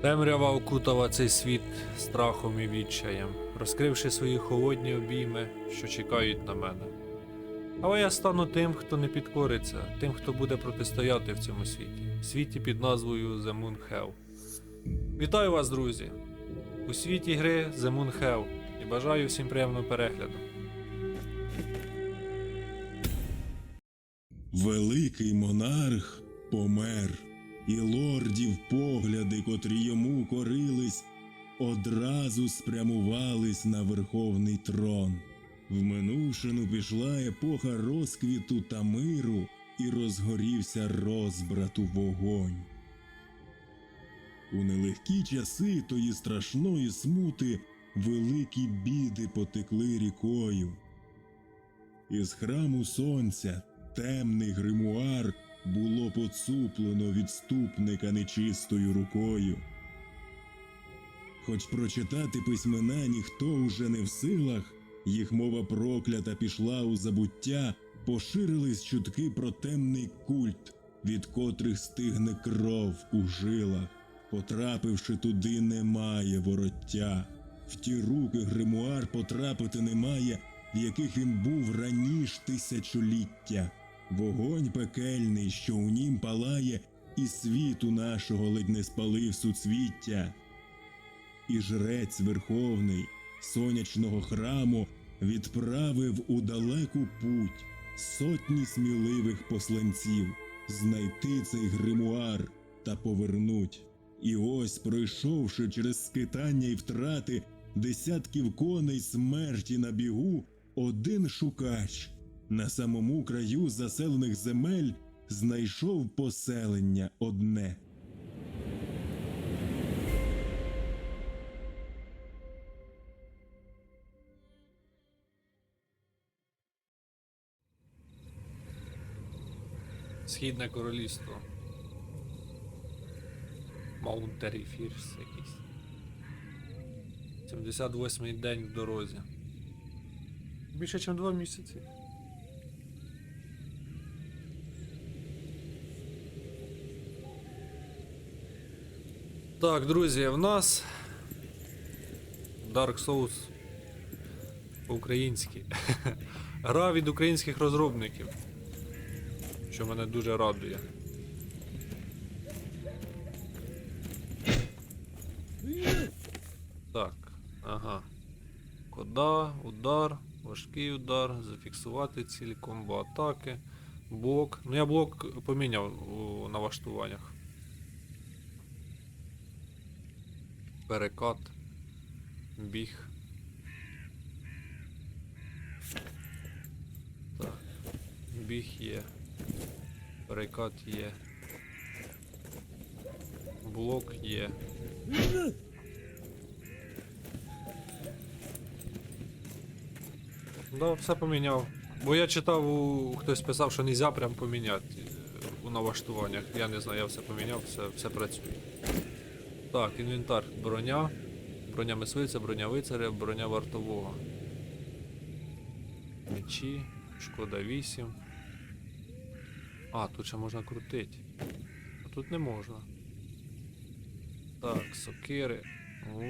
Темрява окутала цей світ страхом і відчаєм, розкривши свої холодні обійми, що чекають на мене. Але я стану тим, хто не підкориться, тим, хто буде протистояти в цьому світі, світі під назвою The Moon Hell. Вітаю вас, друзі! У світі гри The Moon Hell і бажаю всім приємного перегляду. Великий монарх помер, і лордів погляди, котрі йому корились, одразу спрямувались на верховний трон. В минувшину пішла епоха розквіту та миру, і розгорівся розбрату вогонь. У нелегкі часи тої страшної смути великі біди потекли рікою. Із храму сонця темний гримуар було поцуплено відступника нечистою рукою. Хоч прочитати письмена ніхто уже не в силах, їх мова проклята пішла у забуття, поширились чутки про темний культ, від котрих стигне кров у жилах. Потрапивши туди, немає вороття. В ті руки гримуар потрапити немає, в яких він був раніш тисячоліття. Вогонь пекельний, що у нім палає, і світу нашого ледь не спалив суцвіття. І жрець верховний сонячного храму відправив у далеку путь сотні сміливих посланців знайти цей гримуар та повернуть. І ось, пройшовши через скитання і втрати десятків коней смерті на бігу, один шукач на самому краю заселених земель знайшов поселення одне. Східне королівство. Маунтері Фірс якийсь. 78-й день в дорозі. Більше, ніж два місяці. Так, друзі, в нас Dark Souls по-українськи. Гра від українських розробників що мене дуже радує. Так, ага. Кода, удар, важкий удар, зафіксувати цілі комбо атаки, блок. Ну я блок поміняв у налаштуваннях. Перекат. Біг. Так. Біг є. Перекат є. Блок є. Да, все поміняв. Бо я читав, у... хтось писав, що нельзя прям поміняти е, у налаштуваннях. Я не знаю, я все поміняв, все, все працює. Так, інвентар. Броня. Броня мисливця, броня вицаря, броня вартового. Мечі, шкода 8. А, тут ще можна крутити. А тут не можна. Так, сокири. О,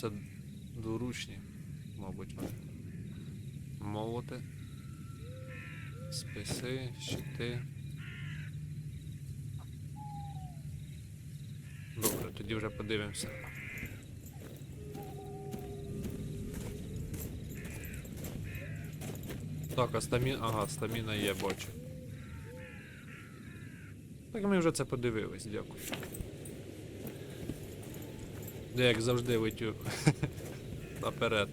Це дворучні, мабуть. Молоти. Списи, щити. Добре, тоді вже подивимося. Так, а стаміна. Ага, стаміна є, бачу. Так ми вже це подивились, дякую. Я як завжди летю. Наперед.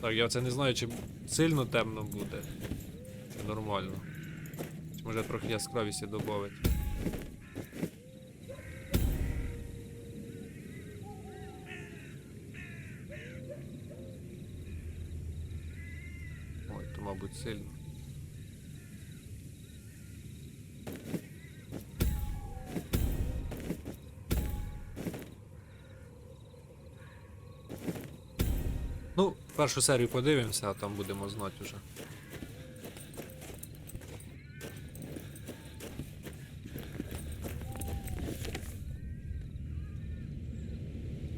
Так, я це не знаю, чи сильно темно буде. Чи нормально. Чи може трохи яскравісті додати. сильно. Ну, першу серію подивимося, а там будемо знати вже.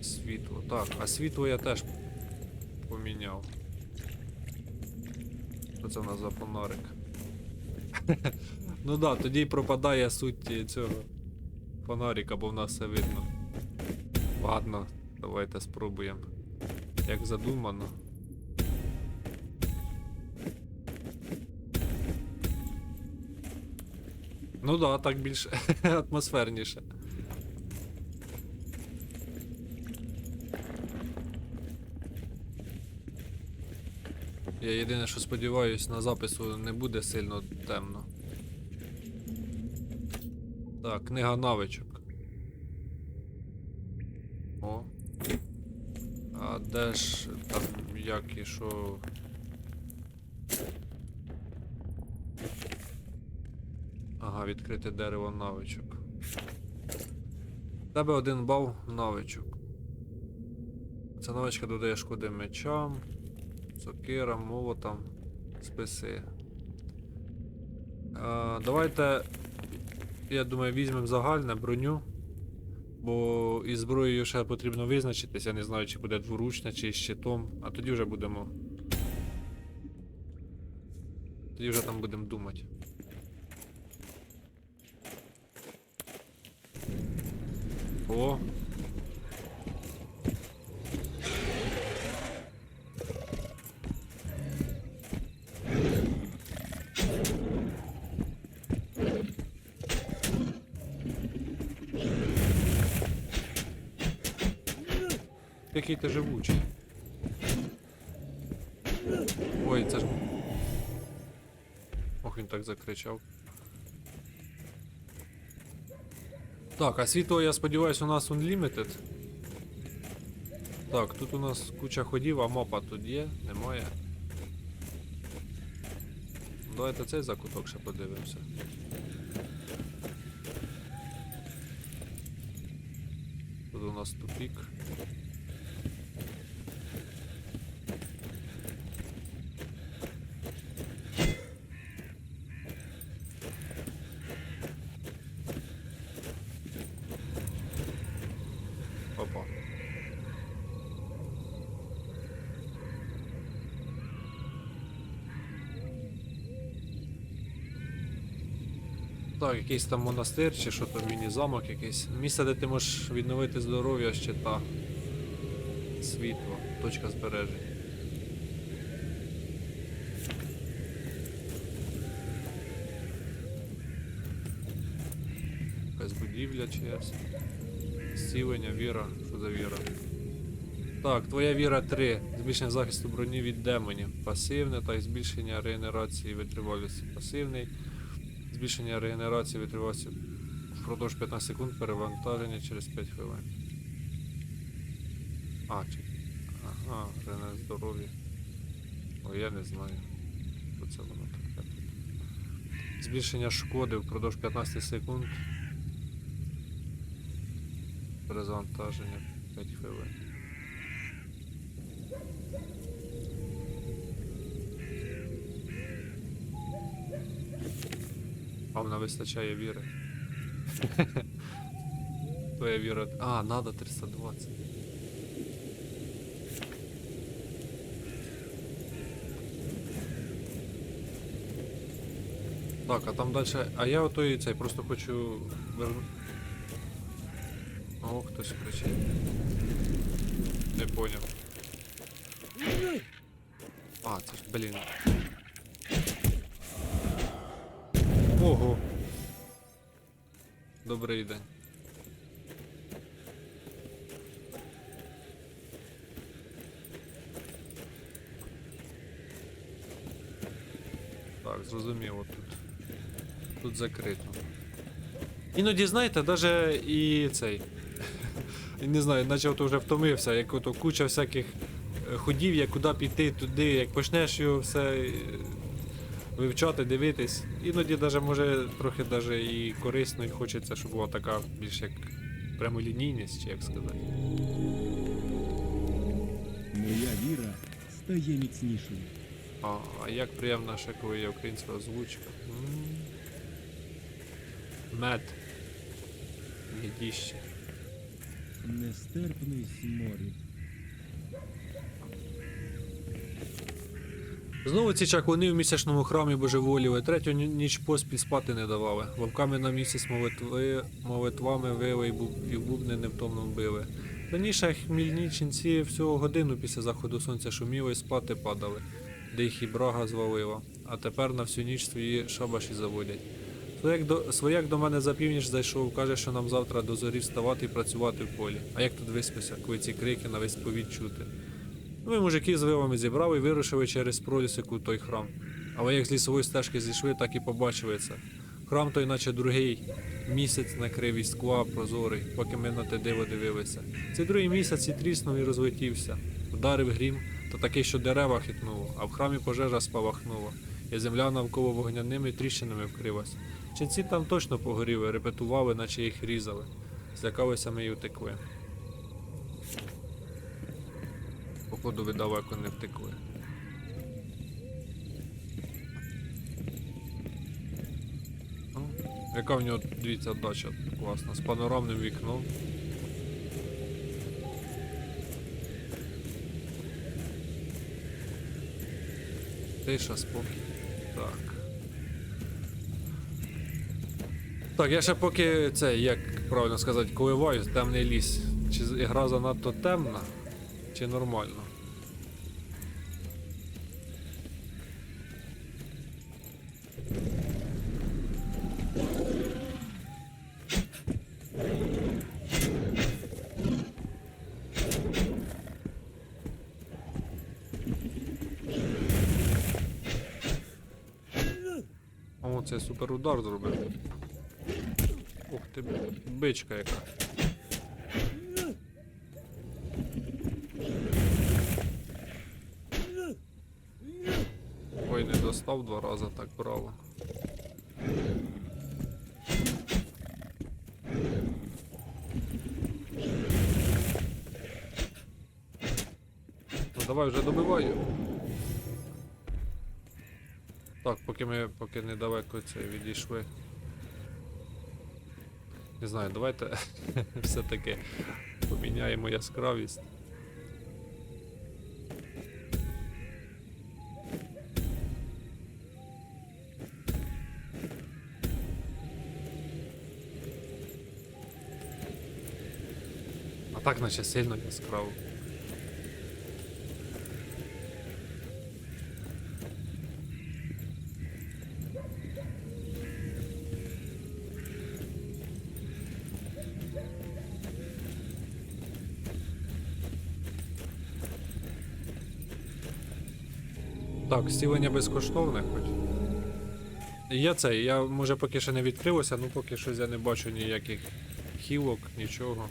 Світло. Так, а світло я теж Що це в нас за фонарик? ну да, тоді й пропадає суть цього фонарика, бо в нас все видно. Ладно, давайте спробуємо. Як задумано. Ну да, так більш атмосферніше. Я єдине, що сподіваюсь, на запису не буде сильно темно. Так, книга навичок. О. А де ж там як і що. Ага, відкрите дерево навичок. В Тебе один бал навичок. Ця навичка додає шкоди мечам, сокирам, молотам, списи. А, давайте, я думаю, візьмемо загальне броню. Бо із зброєю ще потрібно визначитись, я не знаю, чи буде дворучна, чи щитом, а тоді вже будемо. Тоді вже там будемо думати. О. Який ти живучий. Ой, це ж. Ох, він так закричав. Так, а світло, я сподіваюся, у нас Unlimited. Так, тут у нас куча ходів, а мапа тут є, немає. Давайте цей закуток ще подивимося. Тут у нас тупік. Опа. Так, якийсь там монастир чи що там міні-замок якийсь. Місце, де ти можеш відновити здоров'я, щита. Світло, точка збереження. Якась будівля чиясь. Зцілення, віра. Що за віра? Так, твоя віра 3. Збільшення захисту броні від демонів. Пасивне, так, збільшення регенерації витривалості. Пасивний. Збільшення регенерації витривалості впродовж 15 секунд перевантаження через 5 хвилин. А, чи. Ага, рене здоров'я. О, я не знаю. Що це воно таке. Збільшення шкоди впродовж 15 секунд. Перезавантаження 5 хвилин. А вона вистачає віри. Твоя віра. А, надо 320. Так, а там далі. А я отой цей просто хочу вернути. О, хтось кричить. Не поняв. А, це ж, блін. Добрий день. Так, зрозуміло тут. Тут закрито. Іноді, знаєте, даже і цей. Не знаю, наче ото вже втомився, як ото куча всяких е, ходів, як куди піти, туди, як почнеш його все вивчати, дивитись. Іноді даже може трохи даже і корисно, і хочеться, щоб була така більш як прямолінійність, чи як сказати. Моя віра стає міцнішою. А, а як приємно, ще коли є українська озвучка. М. Мед. Гідіще. Нестерпний сморід. Знову ці чаклуни в місячному храмі божеволіли, третю ніч поспіль спати не давали. Вовками на місяць молитви, молитвами вили і, буб, і бубни невтомно били. Раніше хмільні ченці всього годину після заходу сонця шуміли і спати падали, де їх і брага звалила, а тепер на всю ніч свої шабаші заводять. Свояк до, свояк до мене за північ зайшов, каже, що нам завтра до зорі вставати і працювати в полі. А як тут виспися, коли ці крики на весь повіт чути? Ну і мужики з вилами зібрали і вирушили через пролісику в той храм. Але як з лісової стежки зійшли, так і побачили це. Храм той, наче другий, місяць накрив із скла прозорий, поки ми на те диво дивилися. Цей другий місяць і тріснув і розлетівся. Вдарив грім, та такий, що дерева хитнуло, а в храмі пожежа спалахнула, і земля навколо вогняними тріщинами вкрилась. Ченці там точно погоріли, репетували, наче їх різали. Злякалися ми і утекли. Походу ви далеко не втекли. Яка в нього, дивіться, дача класна, з панорамним вікном. Тиша, спокій. Так. Так, я ще поки це, як правильно сказати, коливаюсь, темний ліс. Чи гра занадто темна, чи нормально? Це суперудар. Ух ти, бичка яка. Ой, не достав два рази, так браво. Ну давай вже добиваю. Так, поки ми поки недалеко це відійшли. Не знаю, давайте все-таки поміняємо яскравість. А так наче сильно яскраво. Так, стілення безкоштовне хоч. Я це, я може поки ще не відкрилося, ну поки щось я не бачу ніяких хілок, нічого.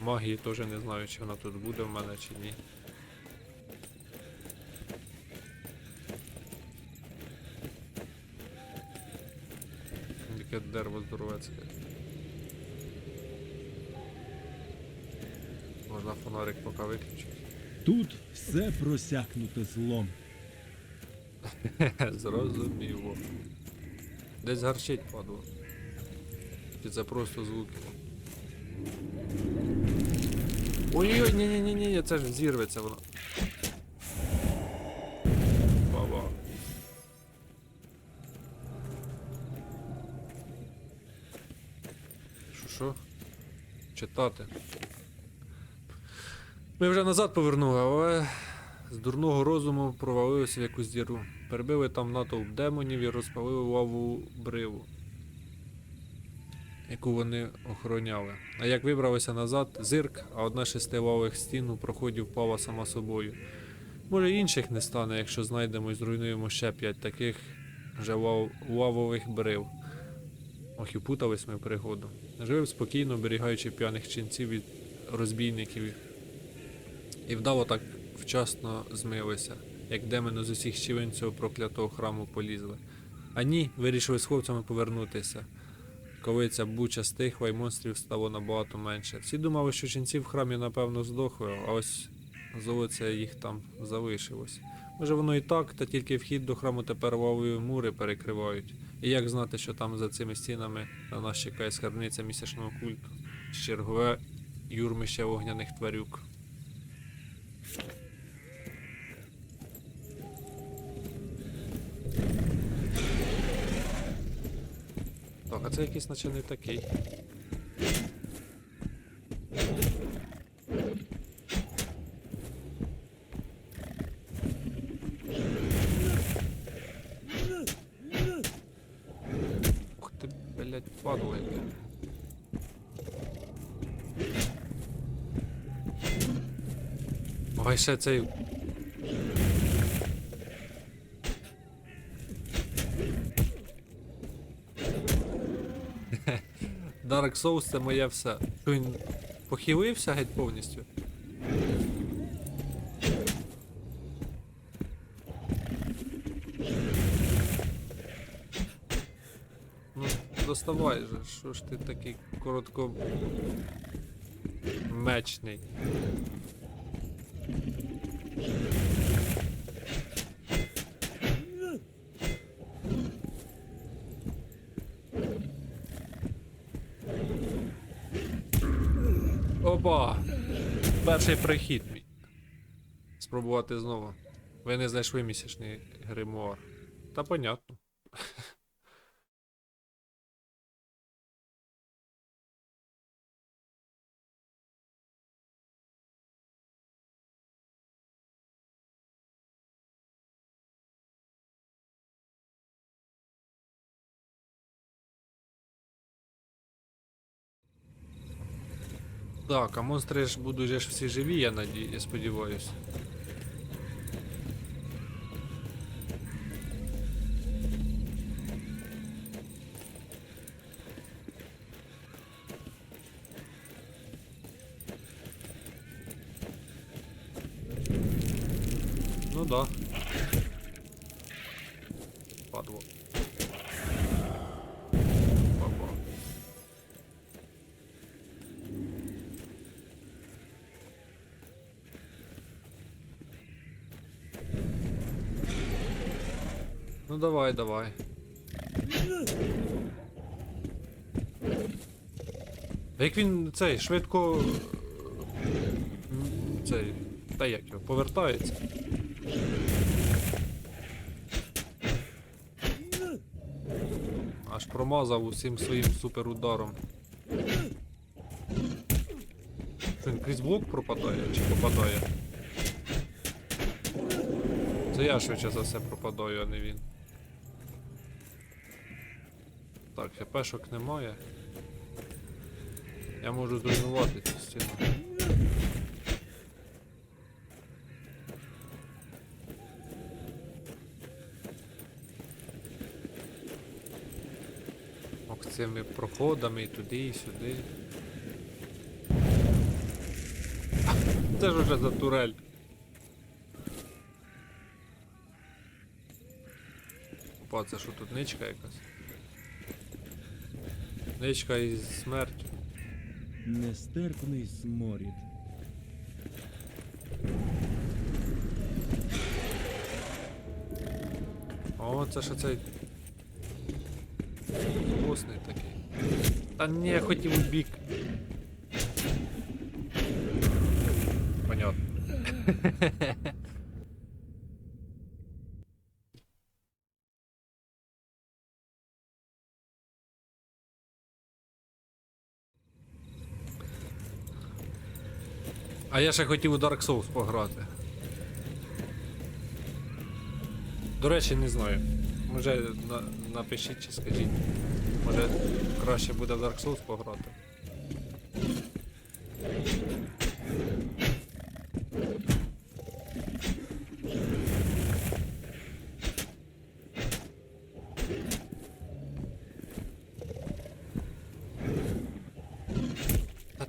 Магії теж не знаю, чи вона тут буде в мене чи ні. Яке дерево здоровецьке. Можна фонарик поки. Тут все просякнуте злом. Зрозуміло. Десь гарчить падло. Чи це просто звуки? Ой-ой-ой, ні-ні-ні, це ж зірветься воно. Баба. Що що? Читати. Ми вже назад повернули, але з дурного розуму провалилися в якусь діру. Перебили там натовп демонів і розпалили лаву бриву, яку вони охороняли. А як вибралися назад, зирк, а одна шести лавових стін у проході впала сама собою. Може інших не стане, якщо знайдемо і зруйнуємо ще п'ять таких же лав... лавових брив. Ох, і путались ми в пригоду. Жив спокійно, оберігаючи п'яних ченців від розбійників. І вдало так вчасно змилися, як демони з усіх щілин цього проклятого храму полізли. А ні, вирішили з хлопцями повернутися. Коли ця буча стихла і монстрів стало набагато менше. Всі думали, що ченці в храмі напевно здохли, а ось золоце їх там залишилось. Може воно і так, та тільки вхід до храму тепер лавові мури перекривають. І як знати, що там за цими стінами на нас чекає скарбниця місячного культу, чергове юрмище вогняних тварюк. А це якийсь наче не такий. Ух ти, блядь. Ой, ще цей. Dark Souls це моє все. Що він похилився геть повністю? Ну, доставай же, що ж ти такий коротко. Мечний. Опа! Перший прихід. Спробувати знову. Ви не знайшли місячний гримуар. Та понятно. Так, а монстри ж будуть ж всі живі, я наді... я сподіваюся. Ну давай, давай. А Як він цей швидко. Цей. Та як його повертається. Аж промазав усім своїм суперударом. Що Він крізь блок пропадає чи попадає? Це я швидше за все пропадаю, а не він. Так, хпшок немає. Я можу зруйнувати цю стіну. Ок, цими проходами і туди, і сюди. Це ж уже за турель. Опа, це що тут ничка якась? Ничка із смертю. Нестерпний сморід. О, це що цей. Вкусний такий. Та ні, я хотів у бік. Понятно. А я ще хотів у Dark Souls пограти. До речі, не знаю. Може на, напишіть чи скажіть. Може краще буде в Dark Souls пограти.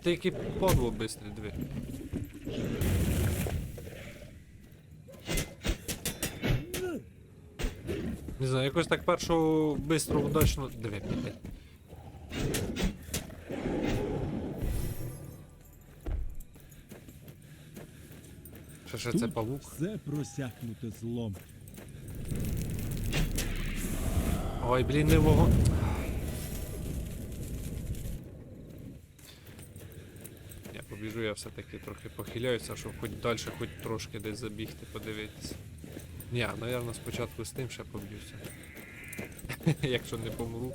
Ти який подло бистрий дві. Не знаю, якось так першого бистро удачно. Диви, блядь. Що ще це павук? все просякнуте злом. Ой, блін, не вогонь. Я побіжу Біжу я все-таки трохи похиляюся, щоб хоч далі, хоч трошки десь забігти, подивитися. Ні, напевно, спочатку з тим ще поб'юся. Якщо не помру,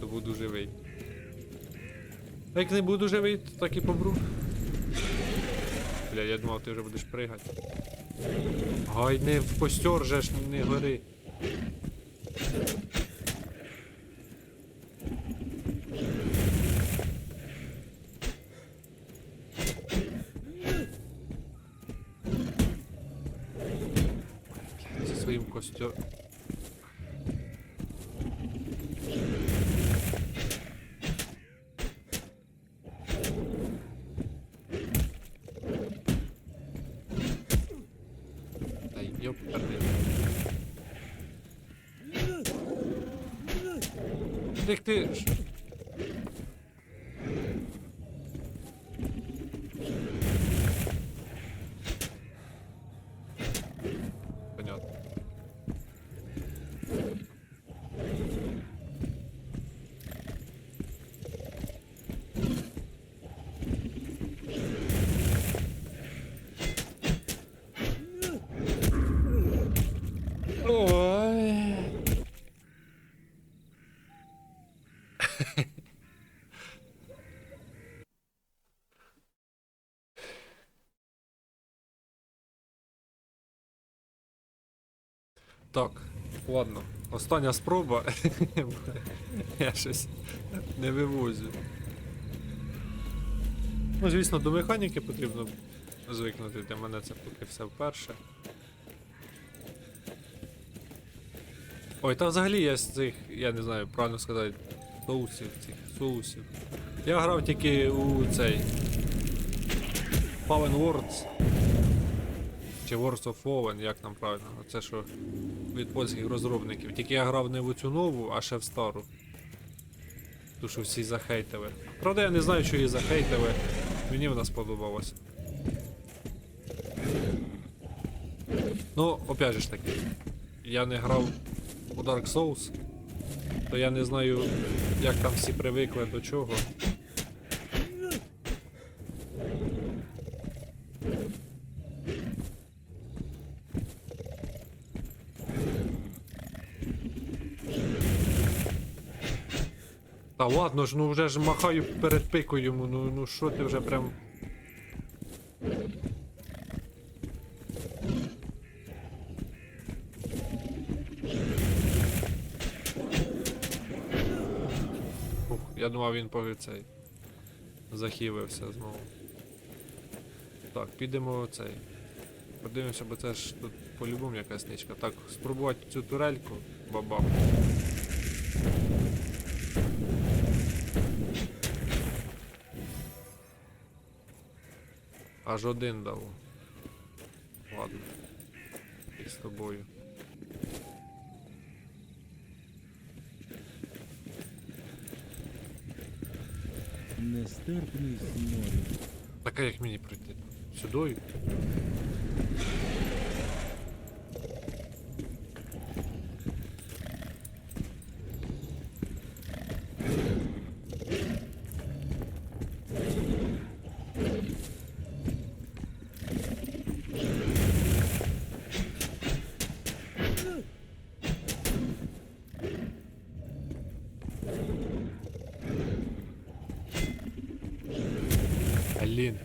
то буду живий. Як не буду живий, то так і помру. Бля, я думав, ти вже будеш пригати. Гай, не в костер же ж не гори. Yok kardeşim. Sürekli Так, ладно. Остання спроба. Я щось не вивозю. Ну, звісно, до механіки потрібно звикнути. Для мене це поки все вперше. Ой, та взагалі я з цих, я не знаю, правильно сказати, соусів, цих соусів. Я грав тільки у цей. Fallen Worlds. Чи Wars of Fallen, як там правильно. Це що від польських розробників. Тільки я грав не в цю нову, а ще в стару. Ту, що всі захейтили. Правда, я не знаю, що її захейтили. Мені вона сподобалася. Ну, опять же ж таки, я не грав у Dark Souls, то я не знаю, як там всі привикли до чого. Та ладно ж, ну вже ж махаю перед пикою йому, ну ну що ти вже прям. Ух, я думав він по цей. Захилився знову. Так, підемо цей. Подивимося, бо це ж тут по-любому якась ничка. Так, спробувати цю турельку, бабам. Аж один дало. Ладно. І з тобою. Нестерпний сморід. Так а як мені пройти? Сюдою? Блін.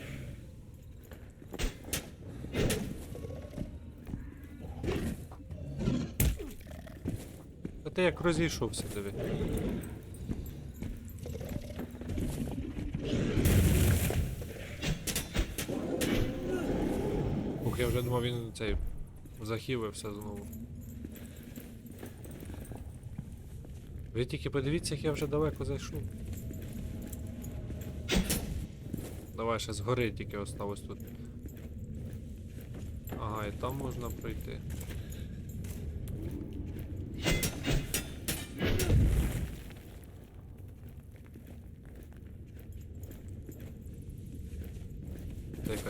А ти як розійшовся, диви. Ух, я вже думав, він цей захилився знову. Ви тільки подивіться, як я вже далеко зайшов. Давай ще згори тільки осталось тут. Ага, і там можна пройти.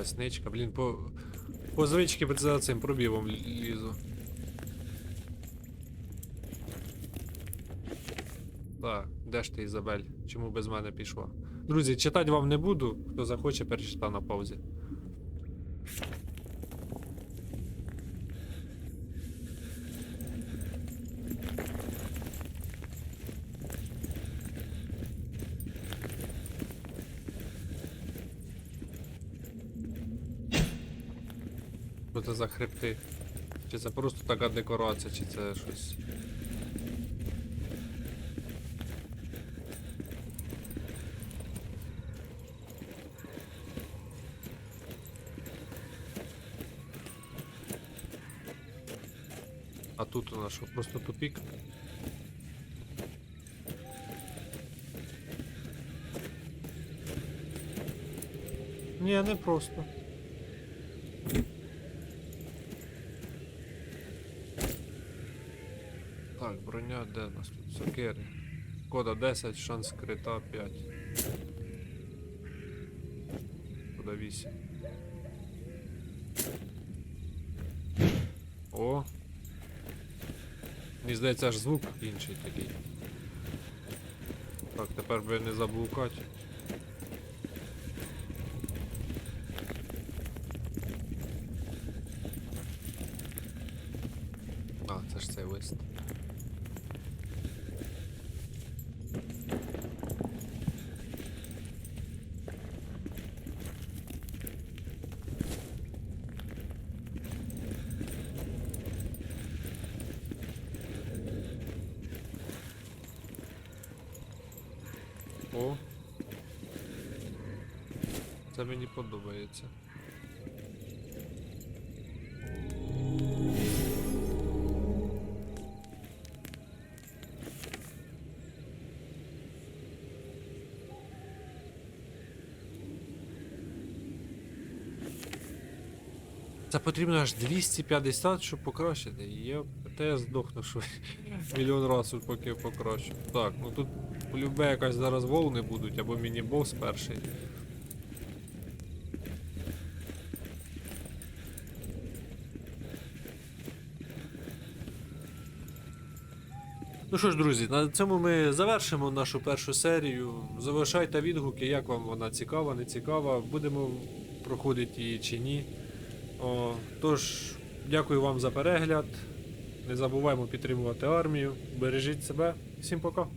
Це. Блін, по, по під за цим пробівом лізу. Так, де ж ти, Ізабель? Чому без мене пішла? Друзі, читати вам не буду. Хто захоче, перечита на паузі. Що це за хребти? Чи це просто така декорація, чи це щось. А тут у нас що, просто тупік? Ні, не просто. Так, броня де у нас тут? Сокири. Кода 10, шанс крита 5. Куда 8. О! Мені здається, аж звук інший такий. Так, тепер би не заблукати. А, це ж цей лист. О. Це мені подобається. Це потрібно аж 250, щоб покращити. Є, та я здохну, що мільйон разів поки покращу. Так, ну тут полюбе якась зараз волни будуть, або міні-бос перший. Ну що ж, друзі, на цьому ми завершимо нашу першу серію. Залишайте відгуки, як вам вона цікава, не цікава, будемо проходити її чи ні. О, тож, дякую вам за перегляд. Не забуваємо підтримувати армію. Бережіть себе. Всім пока.